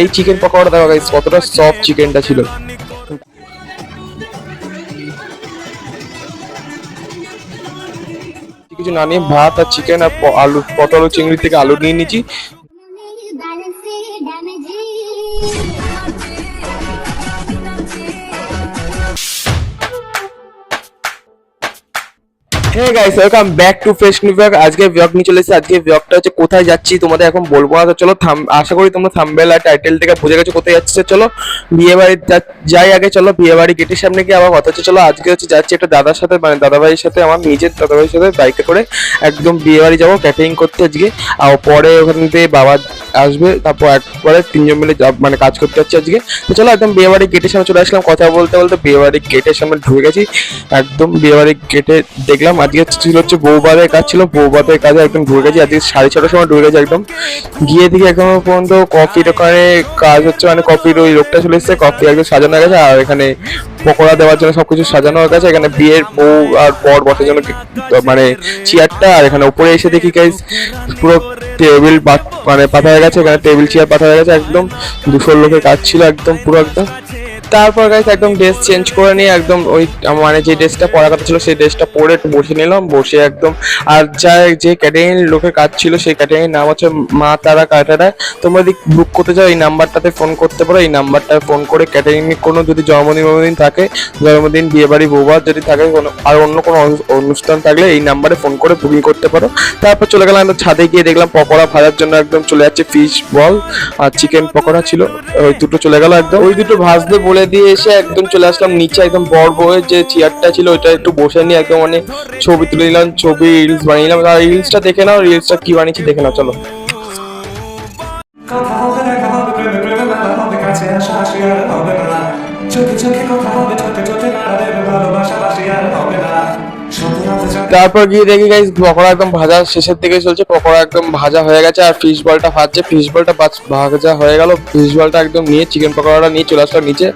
এই চিকেন পকোড়া দেখো গাইস কতটা সফট চিকেনটা ছিল। কিছু না নিয়ে ভাত আর চিকেন আর আলু, পটল চিংড়ি থেকে আলু নিয়ে নিয়েছি। Hey guys welcome back to fresh new blog আজকে ব্লগ নিয়ে চলে এসেছি। আজকে ব্লগটা হচ্ছে কোথায় যাচ্ছি তোমাদের এখন বলব না। চলো থাম- আশা করি তোমরা থাম্বেল আর টাইটেল থেকে বুঝে গেছো কোথায় যাচ্ছে। চলো, বিয়ে বাড়ি যাই আগে চলো, বিয়ে বাড়ি গেটের সামনে গিয়ে আবার কথা হচ্ছে। চলো, আজকে হচ্ছে যাচ্ছি একটা দাদার সাথে মানে দাদা ভাইয়ের সাথে, আমার নিজের দাদা ভাইয়ের সাথে বাইকে করে। একদম বিয়ে বাড়ি যাব ক্যাটারিং করতে আজকে। আর পরে ওখান থেকে বাবা আসবে, তারপর একবারে তিনজন মিলে মানে কাজ করতে যাচ্ছি আজকে। তো চলো একদম বিয়ে বাড়ির গেটের সামনে চলে আসলাম। কথা বলতে বলতে বিয়ে বাড়ির গেটের সামনে ঢুকে গেছি। একদম বিয়ে বাড়ির গেটে দেখলাম। আজকে ছিল হচ্ছে বৌবাদের কাজ ছিল। বৌবাদের কাজে একদম ঢুকে গেছি। আজকে সাড়ে ছটার সময় ঢুকে গেছি একদম। গিয়ে দেখি এখনও পর্যন্ত কফি দোকানে কাজ হচ্ছে মানে কফির ওই লোকটা চলে এসেছে। কফি একদম সাজানো হয়ে গেছে। আর এখানে পকোড়া দেওয়ার জন্য সবকিছু সাজানো হয়ে গেছে। এখানে বিয়ের বউ আর বর বসার জন্য মানে চেয়ারটা আর এখানে উপরে এসে দেখি গাইস পুরো টেবিল মানে পাতা হয়ে গেছে, এখানে টেবিল, চেয়ার পাতা হয়ে গেছে, একদম দুশো লোকের কাজ ছিল, একদম পুরো একদম। তারপর গাইস একদম ড্রেস চেঞ্জ করে নিয়ে একদম ওই মানে যে ড্রেসটা পরা কথা ছিল সেই ড্রেসটা পরে একটু বসে নিলাম, বসে একদম, আর যা যে ক্যাটারিং লোকের কাজ ছিল সেই ক্যাটারিং নাম হচ্ছে মা তারা কাটারা তোমরা যদি বুক করতে চাও এই নাম্বারটাতে ফোন করতে পারো, এই নাম্বারটায় ফোন করে ক্যাটারিং কোনো যদি জন্মদিন জন্মদিন থাকে, জন্মদিন, বিয়ে বাড়ি বৌভাত যদি থাকে, কোনো, আর অন্য কোনো অনু- অনুষ্ঠান থাকলে এই নাম্বারে ফোন করে বুকিং করতে পারো। তারপর চলে গেলাম একদম ছাদে গিয়ে দেখলাম পকোড়া ভাজার জন্য একদম চলে যাচ্ছে ফিশ বল আর চিকেন পকোড়া ছিল, ওই দুটো চলে গেল একদম। ওই দুটো ভাজতে বলে দিয়ে এসে একদম চলে আসলাম। নিচে একদম বড় বয়ে যে চেয়ারটা ছিল, ওইটা একটু বসে নিয়ে একদম মানে ছবি তুলে নিলাম, ছবি রিলস বানিয়ে আর রিলসটা দেখে নাও রিলসটা কি বানিয়েছি দেখে নাও, চলো। চোখে চোখে কথা হবে তারপর গিয়ে দেখি গাইস পকোড়া একদম ভাজা, শেষের দিকে চলছে, পকোড়া একদম ভাজা হয়ে গেছে, আর ফিশ বলটা ভাজছে ফিশ বলটা ভাজা হয়ে গেল ফিশ বলটা একদম নিয়ে চিকেন পকোড়াটা নিয়ে চলে আসলাম নিচে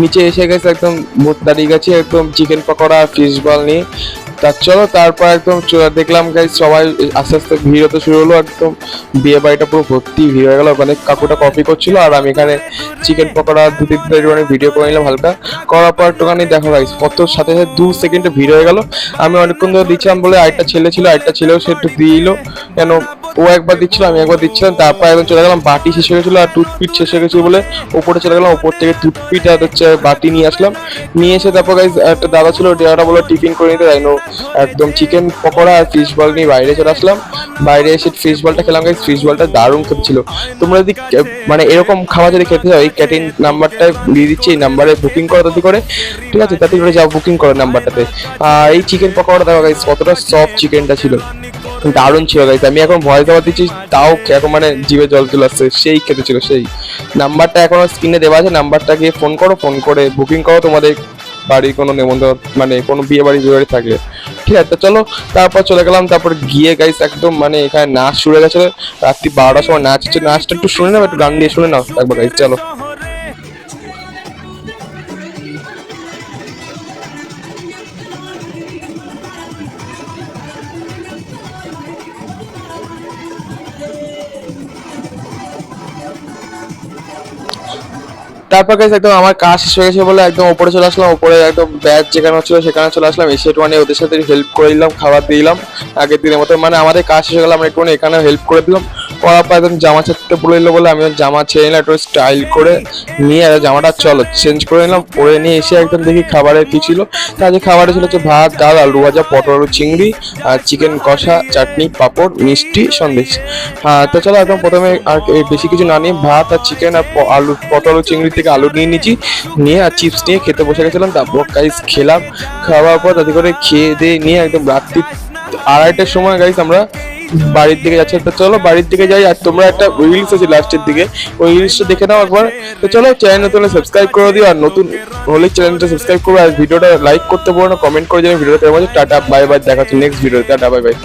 নিচে এসে গেছে একদম দাঁড়িয়ে গেছে, একদম চিকেন পকোড়া আর ফিশ বল নিয়ে। তা চলো, তারপর একদম দেখলাম গাই সবাই আস্তে আস্তে ভিড় হতে শুরু হলো, একদম বিয়ে বাড়িটা পুরো ভর্তি ভিড় হয়ে গেলো। ওখানে কাকুটা কপি করছিল, আর আমি এখানে চিকেন পকোড়া দু তিন মানে ভিডিও করে নিলাম হালকা। করার পর একটুখানি দেখো গাইস কত সাথে সাথে দু সেকেন্ডে ভিড় হয়ে গেল। আমি অনেকক্ষণ ধরে দিচ্ছিলাম বলে আরেকটা ছেলে ছিল, আরেকটা ছেলেও সে একটু দিয়ে কেন ও একবার দিচ্ছিল, আমি একবার দিচ্ছিলাম, তারপর একদম চলে গেলাম, বাটি শেষ হয়ে গেছিল আর টুথপিট শেষ হয়ে গেছিল বলে ওপরে চলে গেলাম, ওপর থেকে টুথপিট আর হচ্ছে বাটি নিয়ে আসলাম। নিয়ে এসে তারপর গাইস একটা দাদা ছিল দাদাটা বলে টিফিন করে নিতে, তাই একদম চিকেন পকোড়া আর ফিশ বল নিয়ে বাইরে চলে আসলাম। বাইরে এসে ফিশ বলটা খেলাম গাইস ফিশ বলটা দারুণ খেতে ছিল তোমরা যদি মানে এরকম খাবার যদি খেতে চাও এই ক্যাটিন নাম্বারটা দিয়ে দিচ্ছি, এই নাম্বারে বুকিং করো তাতে করে। ঠিক আছে, তাতে করে যাও বুকিং করো নাম্বারটাতে। আর এই চিকেন পকোড়া দেখো গাইস কতটা সফট চিকেনটা ছিল। দারুণ ছিল গাইস আমি এখন ভয় দেওয়া দিচ্ছি, তাও এখন মানে জিভে জল চলে আসছে। সেই খেতে ছিল, সেই। নাম্বারটা এখনও স্ক্রিনে দেওয়া আছে নাম্বারটা গিয়ে ফোন করো ফোন করে বুকিং করো, তোমাদের বাড়ি কোনো নেমন্তন্ন মানে কোনো বিয়ে বাড়ি বিয়ে বাড়ি থাকলে। ঠিক আছে চলো, তারপর চলে গেলাম, তারপর গিয়ে গাইস একদম মানে এখানে নাচ শুরু হয়ে গেছে। রাত্রি বারোটার সময় নাচ হচ্ছে। নাচটা একটু শুনে নাও, একটু গান দিয়ে শুনে নাও, একবার গাইস চলো। তারপর গেছে একদম আমার কাজ শেষ হয়ে গেছে বলে একদম উপরে চলে আসলাম, উপরে একদম ব্যাচ যেখানে হচ্ছিল সেখানে চলে আসলাম, এসে একটু মানে ওদের সাথে হেল্প করে দিলাম, খাবার দিলাম, আগের দিনের মতো। মানে আমাদের কাজ শেষ হয়ে গেলাম আমরা একটু এখানে হেল্প করে দিলাম। করার পর একদম জামা ছাড়তে বলে দিলো বলে আমি জামা ছেড়ে নিলাম, একটু স্টাইল করে নিয়ে আর জামাটা চলো চেঞ্জ করে নিলাম, পরে নিয়ে এসে একদম দেখি খাবারের কি ছিল। তাদের খাবারে ছিল হচ্ছে ভাত, ডাল, আলু ভাজা, পটল চিংড়ি, আর চিকেন কষা, চাটনি, পাঁপড়, মিষ্টি, সন্দেশ। হ্যাঁ তো চলো একদম প্রথমে আর বেশি কিছু না নিয়ে ভাত আর চিকেন আর আলু, পটল চিংড়ি থেকে আলু নিয়ে নিয়েছি, নিয়ে আর চিপস নিয়ে খেতে বসে গেছিলাম। তারপর গাইস খেলাম, খাওয়ার পর তাতে করে খেয়ে দিয়ে নিয়ে একদম রাত্রি আড়াইটার সময় গাইস আমরা বাড়ির দিকে যাচ্ছে, তো চলো বাড়ির দিকে যাই, আর তোমরা একটা রিলস আছে লাস্টের দিকে। ওই রিলসটা দেখে নাও একবার। তো চলো চ্যানেলটা তোমরা সাবস্ক্রাইব করে দিও, আর নতুন হলে চ্যানেলটা সাবস্ক্রাইব করো আর ভিডিওটা লাইক করতে বলো না কমেন্ট করে জানাও। ভিডিওটা কেমন টাটা বাই বাই দেখা হচ্ছে নেক্সট ভিডিওতে টাটা বাই বাই